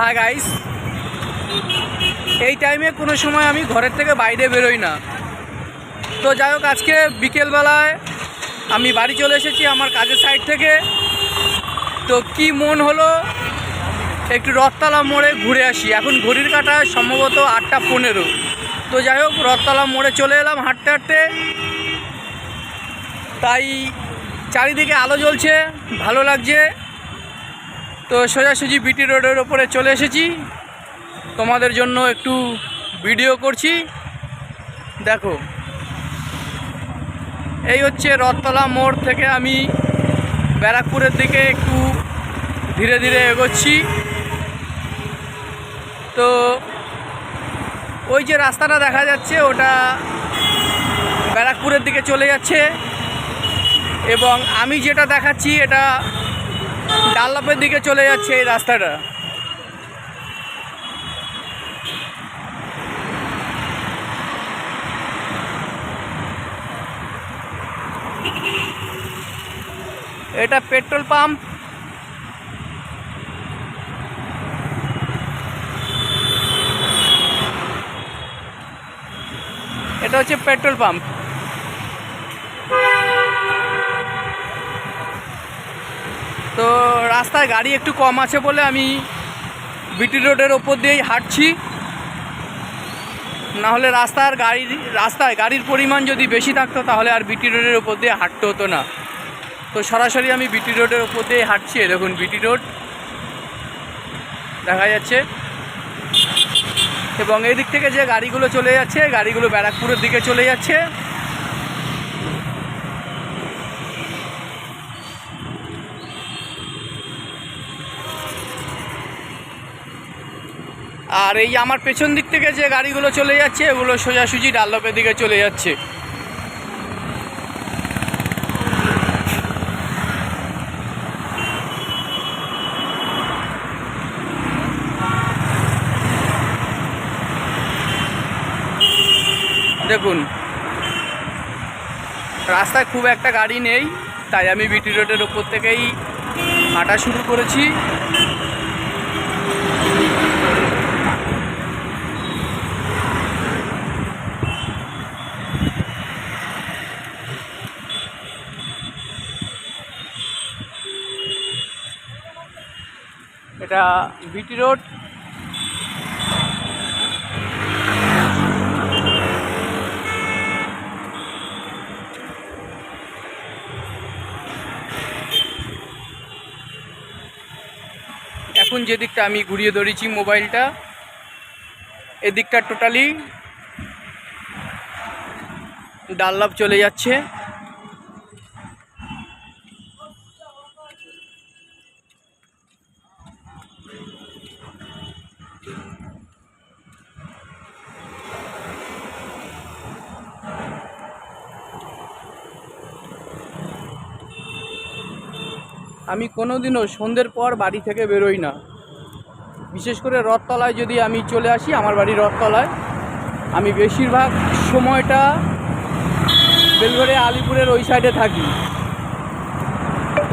হ্যাঁ গাইস এই টাইমে কোনো সময় আমি ঘরের থেকে বাইরে বেরোই না। তো যাই হোক, আজকে বিকেলবেলায় আমি বাড়ি চলে এসেছি আমার কাজের সাইড থেকে। তো কি মন হলো? একটু রথতলা মোড়ে ঘুরে আসি। এখন ঘড়ির কাটা সম্ভবত আটটা পনেরো। তো যাই হোক, রথতলা মোড়ে চলে এলাম হাঁটতে হাঁটতে। তাই চারিদিকে আলো জ্বলছে, ভালো লাগছে। তো সোজাসুজি বিটি রোডের ওপরে চলে এসেছি। তোমাদের জন্য একটু ভিডিও করছি। দেখো। এই হচ্ছে রথতলা মোড় থেকে আমি ব্যারাকপুরের দিকে একটু ধীরে ধীরে এগোচ্ছি। তো ওই যে রাস্তাটা দেখা যাচ্ছে, ওটা ব্যারাকপুরের দিকে চলে যাচ্ছে। এবং আমি যেটা দেখাচ্ছি, এটা ডাল্লাপের দিকে চলে যাচ্ছে এই রাস্তাটা। এটা পেট্রোল পাম্প। এটা হচ্ছে পেট্রোল পাম্প। তো রাস্তায় গাড়ি একটু কম আছে বলে আমি বিটি রোডের ওপর দিয়েই হাঁটছি। না হলে রাস্তার গাড়ি রাস্তায় গাড়ির পরিমাণ যদি বেশি থাকতো তাহলে আর বিটি রোডের ওপর দিয়ে হাঁটতে হতো না। তো সরাসরি আমি বিটি রোডের ওপর দিয়ে হাঁটছি দেখুন বিটি রোড। দেখা যাচ্ছে। এবং এই দিক থেকে যে গাড়িগুলো চলে যাচ্ছে, গাড়িগুলো ব্যারাকপুরের দিকে চলে যাচ্ছে। আর এই আমার পেছন দিক থেকে যে গাড়িগুলো চলে যাচ্ছে, এগুলো সোজাসুজি ডাল্লপের দিকে চলে যাচ্ছে। দেখুন, রাস্তায় খুব একটা গাড়ি নেই, তাই আমি বিটি রোডের ওপর থেকেই হাঁটা শুরু করেছি। এটা বিটি রোড। এখন যে দিকটা আমি ঘুরিয়ে ধরেছি মোবাইলটা, এদিকটা টোটালি ডাল্লাভ চলে যাচ্ছে। আমি কোনো দিনও সন্ধ্যের পর বাড়ি থেকে বেরোই না। বিশেষ করে রথতলায় যদি আমি চলে আসি, আমার বাড়ি রথতলায়, আমি বেশিরভাগ সময়টা বেলঘরে আলিপুরের ওই সাইডে থাকি।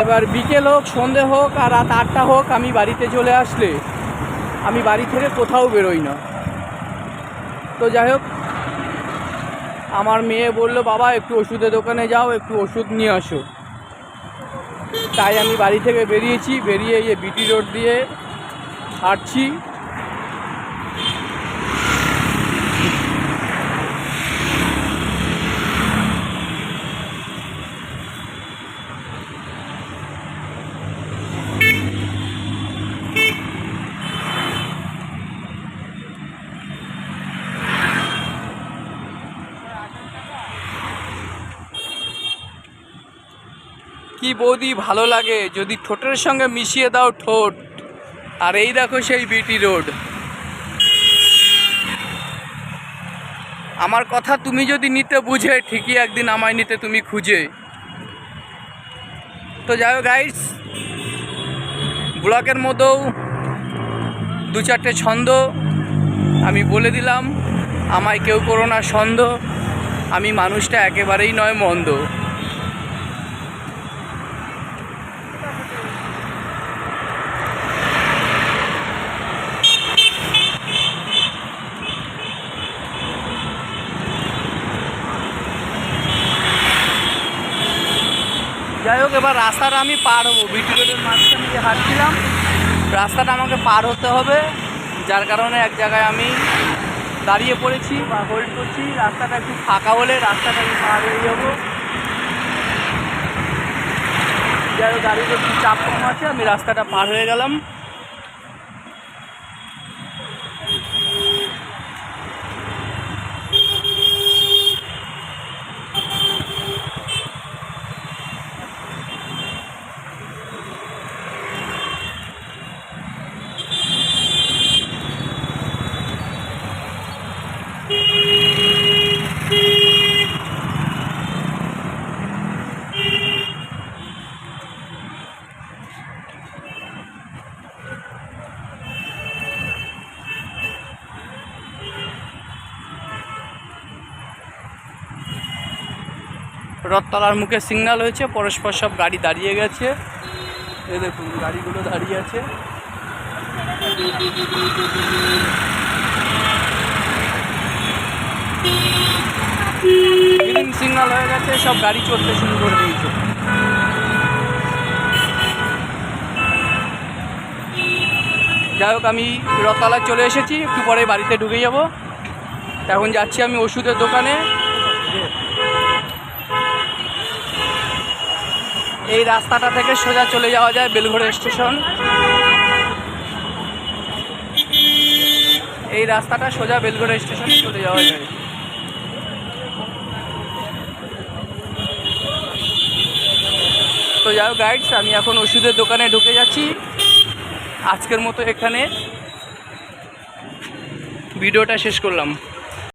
এবার বিকেল হোক, সন্ধে হোক আর রাত আটটা হোক আমি বাড়িতে চলে আসলে আমি বাড়ি থেকে কোথাও বেরোই না। তো যাই হোক, আমার মেয়ে বলল, বাবা, একটু ওষুধের দোকানে যাও, একটু ওষুধ নিয়ে আসো। তাই আমি বাড়ি থেকে বেরিয়েছি বেরিয়ে এই বিটি রোড দিয়ে হাঁটছি। কি বৌদি ভালো লাগে? যদি ঠোঁটের সঙ্গে মিশিয়ে দাও ঠোঁট। আর এই দেখো সেই বিটি রোড। আমার কথা তুমি যদি নিতে বুঝে, ঠিকই একদিন আমায় নিতে তুমি খুঁজে। তো যাই হোক গাইস ব্লকের মধ্যেও দু চারটে ছন্দ আমি বলে দিলাম। আমায় কেউ করো না সন্দেহ আমি মানুষটা একেবারেই নয় মন্দ। এবার রাস্তাটা আমি পার হব। বিটি রোডের মাঝখানে দিয়ে হাঁটছিলাম। রাস্তাটা আমাকে পার হতে হবে। যার কারণে এক জায়গায় আমি দাঁড়িয়ে পড়েছি বা হোল্ড করছি। রাস্তাটা একটু ফাঁকা হলে রাস্তাটা আমি পার হয়ে যাব। যাই হোক গাড়ির একটু চাপ কম আছে, আমি রাস্তাটা পার হয়ে গেলাম। রথতলার মুখে সিগনাল হয়েছে, পরস্পর সব গাড়ি দাঁড়িয়ে গেছে। এই দেখুন, গাড়িগুলো দাঁড়িয়ে আছে। গ্রিন সিগন্যাল হয়ে গেছে, সব গাড়ি চলতে শুরু করে দিয়েছে। যাই হোক, আমি রথতলায় চলে এসেছি, একটু পরে বাড়িতে ঢুকে যাব। এখন যাচ্ছি আমি ওষুধের দোকানে। এই রাস্তাটা থেকে সোজা চলে যাওয়া যায় বেলঘড় স্টেশন। এই রাস্তাটা সোজা বেলঘড় স্টেশনে চলে যাওয়া যায়। তো যাই গাইডস আমি এখন ওষুধের দোকানে ঢুকে যাচ্ছি। আজকের মতো এখানে। ভিডিওটা শেষ করলাম।